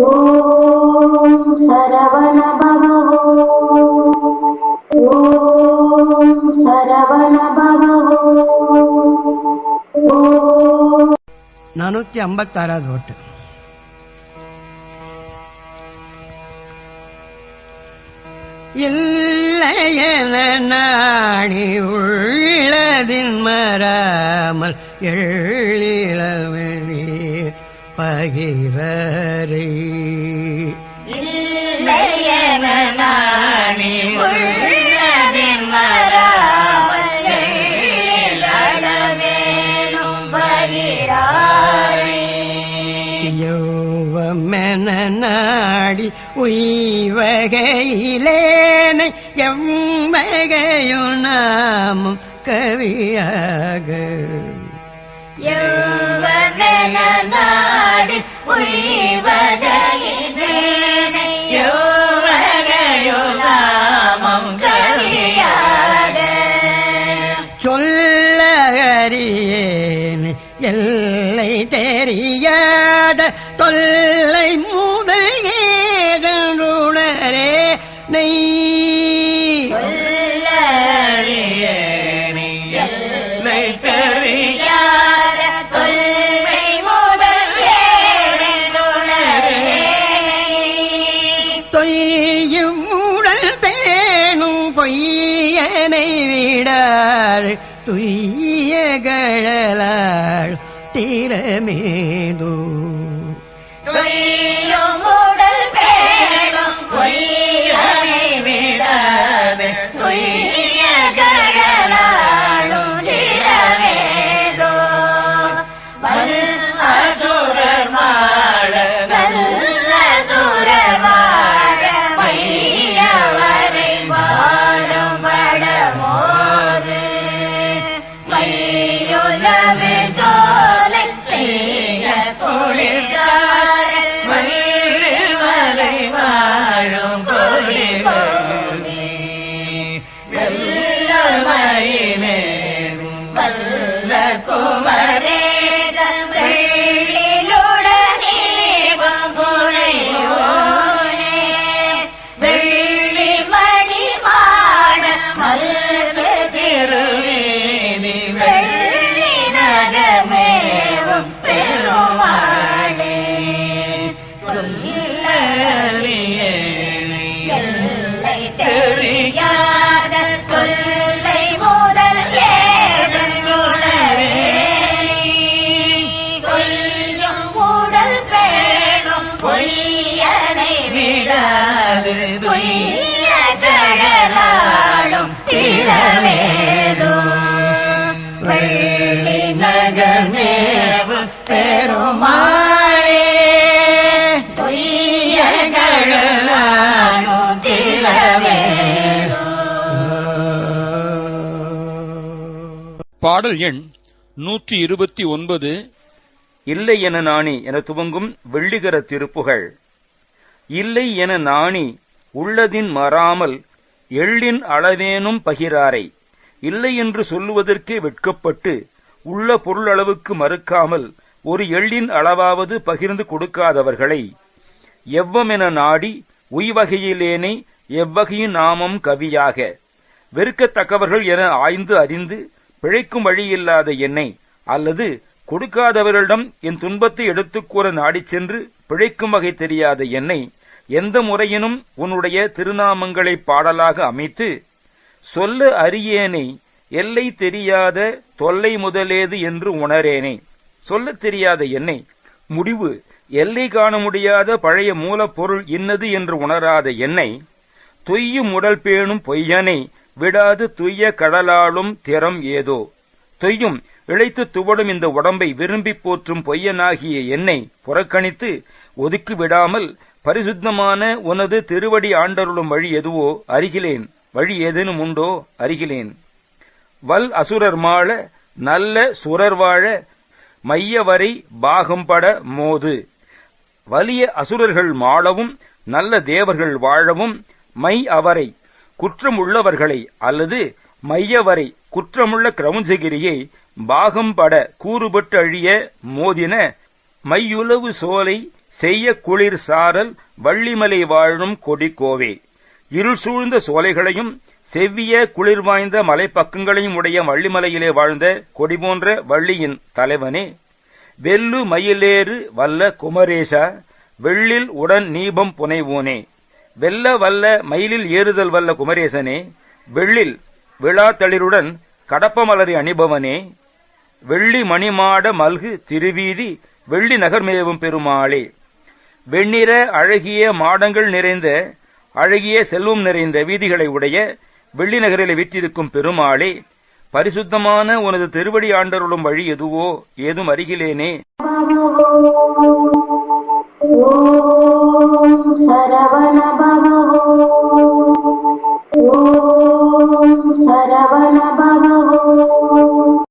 ஓம் சரவண பவ நானூத்தி ஐம்பத்தாறாவது ஓட்டு. இல்லையென நாணி உள்ளதின் மராமல் எழிலவனே பகிரரை. யௌவமென நாடி உய்வகையிலேனை எவ்வகையும் நாமும் கவியாக நாடி உய்வகையிலேனை யௌவகையுலாமம் கவியாக. சொல்ல அறியேன் எல்லை தெரியாத தொல்லை விடாது தீரமேதோ. கழலாள் திறமேதோ தொய்யும் உடல் صلى الله பாடல் எண் நூற்றி இருபத்தி ஒன்பது. இல்லை என நாணி என துவங்கும் வெள்ளிகர திருப்புகழ் இல்லை என நாணி உள்ளதின் மறாமல் எள்ளின் அளவேனும் பகிராரை. இல்லை என்று சொல்லுவதற்கே வெட்கப்பட்டு உள்ள பொருளளவுக்கு மறுக்காமல் ஒரு எள்ளின் அளவாவது பகிர்ந்து கொடுக்காதவர்களை. எவ்வமென நாடி உய்வகையிலேனை எவ்வகையின் நாமம் கவியாக? வெறுக்கத்தக்கவர்கள் என ஆய்ந்து அறிந்து பிழைக்கும் வழியில்லாத என்னை அல்லது கொடுக்காதவர்களிடம் என் துன்பத்தை எடுத்துக் கூற நாடிச் சென்று பிழைக்கும் வகை தெரியாத என்னை எந்த முறையினும் உன்னுடைய திருநாமங்களை பாடலாக அமைத்து சொல்ல அறியேனை எல்லை தெரியாத தொல்லை முதலேது என்று உணரேனே. சொல்லத் தெரியாத என்னை. முடிவு எல்லை காண முடியாத பழைய மூலப்பொருள் இன்னது என்று உணராத என்னை. தொய்யும் உடல் பேணும் பொய்யனை விடாது துய்ய கடலாளும் திறம் ஏதோ. தொய்யும் இழைத்து துவடும் இந்த உடம்பை விரும்பி போற்றும் பொய்யனாகிய என்னை புறக்கணித்து ஒதுக்கி விடாமல் பரிசுத்தமான உனது திருவடி ஆண்டருளும் வழி எதுவோ அருகிலேன் வழி ஏதேனும் உண்டோ அருகிலேன் வல் அசுரர் மாள நல்ல சுரர் வாழ மையவரை பாகம்பட மோது. வலிய அசுரர்கள் மாளவும் நல்ல தேவர்கள் வாழவும் மை அவரை குற்றமுள்ளவர்களை அல்லது மையவரை குற்றமுள்ள கிரௌஞ்சகிரியை பாகம்பட கூறுபட்டு அழிய மோதின மையுலவு சோலை செய்ய குளிர் சாரல் வள்ளிமலை வாழும் கொடிக்கோவே இருள் சூழ்ந்த சோலைகளையும் செவ்விய குளிர் வாய்ந்த மலைப்பக்கங்களையும் உடைய வள்ளிமலையிலே வாழ்ந்த கொடி போன்ற வள்ளியின் தலைவனே. வெல்லு மயிலேறு வல்ல குமரேசா வெள்ளில் உடன் நீபம் புனைவோனே. வெல்ல வல்ல மயிலில் ஏறுதல் வல்ல குமரேசனே வெள்ளில் விழாத்தளிருடன் கடப்பமலரி அணிபவனே வெள்ளி மணிமாட மல்கு திருவீதி வெள்ளி நகர்மேவும் பெருமாளே. வெண்ணிற அழகிய மாடங்கள் நிறைந்த அழகிய செல்வம் நிறைந்த வீதிகளை உடைய வெள்ளி நகரில் விற்றிருக்கும் பெருமாளே பரிசுத்தமான உனது திருவடி ஆண்டருளும் வழி எதுவோ ஏதும் அருகிலேனே.